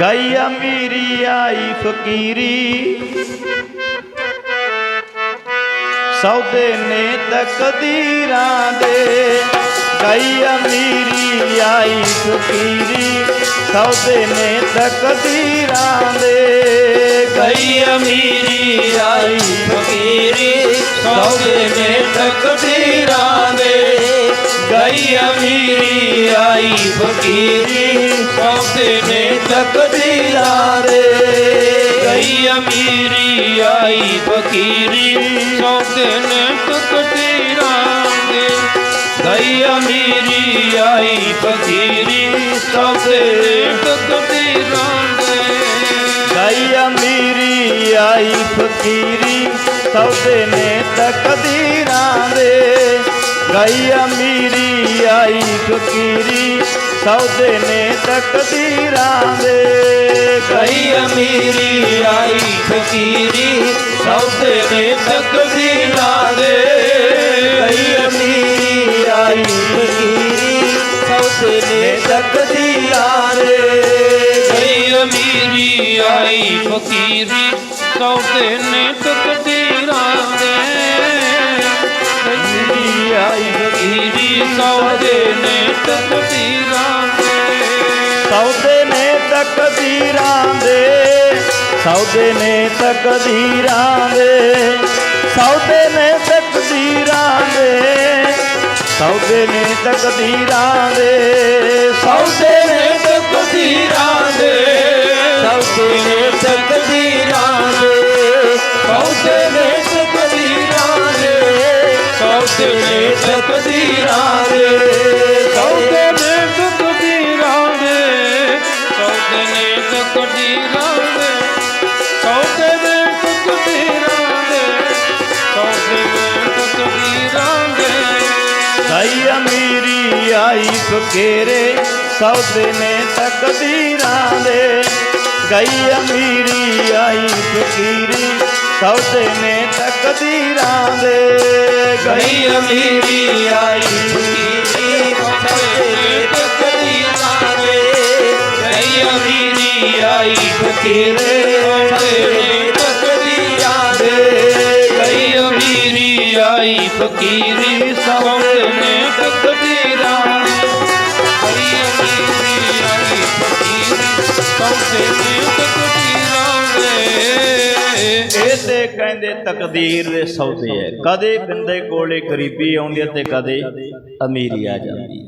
ਗਈ ਅਮੀਰੀ ਆਈ ਫਕੀਰੀ। ਸੌਦੇ ਨੇ ਤਕਦੀਰਾਂ ਦੇ। ਗਈ ਅਮੀਰੀ ਆਈ ਫਕੀਰੀ। ਸੌਦੇ ਨੇ ਤਕਦੀਰਾਂ ਦੇ। ਗਈ ਅਮੀਰੀ ਆਈ ਫਕੀਰੀ। ਸੌਦੇ ਨੇ ਤਕਦੀਰਾਂ ਦੇ। ਗਈ ਅਮੀਰੀ ਆਈ ਫਕੀਰੀ। ਸੌਦੇ ਨੇ ਦੇ ਗਈ ਅਮੀਰੀ ਆਈ ਫਕੀਰੀ ਸੌਦੇ ਨੇ ਤਕਦੀਰਾਂ ਦੇ ਗਈ ਅਮੀਰੀ ਆਈ ਫਕੀਰੀ ਸੌਦੇ ਨੇ ਤਕਦੀਰਾਂ ਦੇ ਗਈ ਅਮੀਰੀ ਆਈ ਫਕੀਰੀ ਸੌਦੇ ਨੇ ਤਕਦੀਰਾਂ ਦੇ ਗਈ ਅਮੀਰੀ ਆਈ ਫਕੀਰੀ ਸੌਦੇ ਨੇ ਤਕਦੀਰਾਂ ਦੇ ਗਈ ਅਮੀਰੀ ਆਈ ਫਕੀਰੀ, ਸੌਦੇ ਨੇ ਤਕਦੀਰਾਂ ਦੇ ਗਈ ਅਮੀਰੀ ਆਈ ਫਕੀਰੀ, ਸੌਦੇ ਨੇ ਤਕਦੀਰਾਂ ਦੇ ਗਈ ਅਮੀਰੀ ਆਈ ਫਕੀਰੀ, ਸੌਦੇ ਨੇ ਤਕਦੀਰਾਂ ਦੇ ਗਈ ਆਈ ਫਕੀਰੀ, ਸੌਦੇ ਨੇ ਤਕਦੀਰਾਂ ਸੌਦੇ ਨੇ ਤਕਦੀਰਾਂ ਦੇ, ਸੌਦੇ ਨੇ ਤਕਦੀਰਾਂ ਦੇ, ਸੌਦੇ ਨੇ ਤਕਦੀਰਾਂ ਦੇ, ਸੌਦੇ ਨੇ ਤਕਦੀਰਾਂ ਦੇ, ਸੌਦੇ ਨੇ ਗਈ ਅਮੀਰੀ ਆਈ ਫਕੀਰੇ ਸੌਦੇ ਨੇ ਤਕਦੀਰਾਂ ਦੇ। ਗਈ ਅਮੀਰੀ ਆਈ ਫਕੀਰੀ ਸੌਦੇ ਨੇ ਤਕਦੀਰਾਂ ਦੇ। ਗਈ ਅਮੀਰੀ ਆਈ ਫਕੀਰੀ ਸੌਦੇ ਤਕਦੀਰਾਂ ਦੇ। ਗਈ ਅਮੀਰੀ ਆਈ ਫਕੀਰੇ ਸੌਦੇ ਤਕਦੀਰਾਂ ਦੇ। ਗਈ ਅਮੀਰੀ ਆਈ ਫਕੀਰੀ। ਸੌਦੇ ਇਹ ਤੇ ਕਹਿੰਦੇ ਤਕਦੀਰ ਦੇ ਸੌਦੇ ਹੈ। ਕਦੇ ਬੰਦੇ ਕੋਲੇ ਗਰੀਬੀ ਆਉਂਦੀ ਤੇ ਕਦੇ ਅਮੀਰੀ ਆ ਜਾਂਦੀ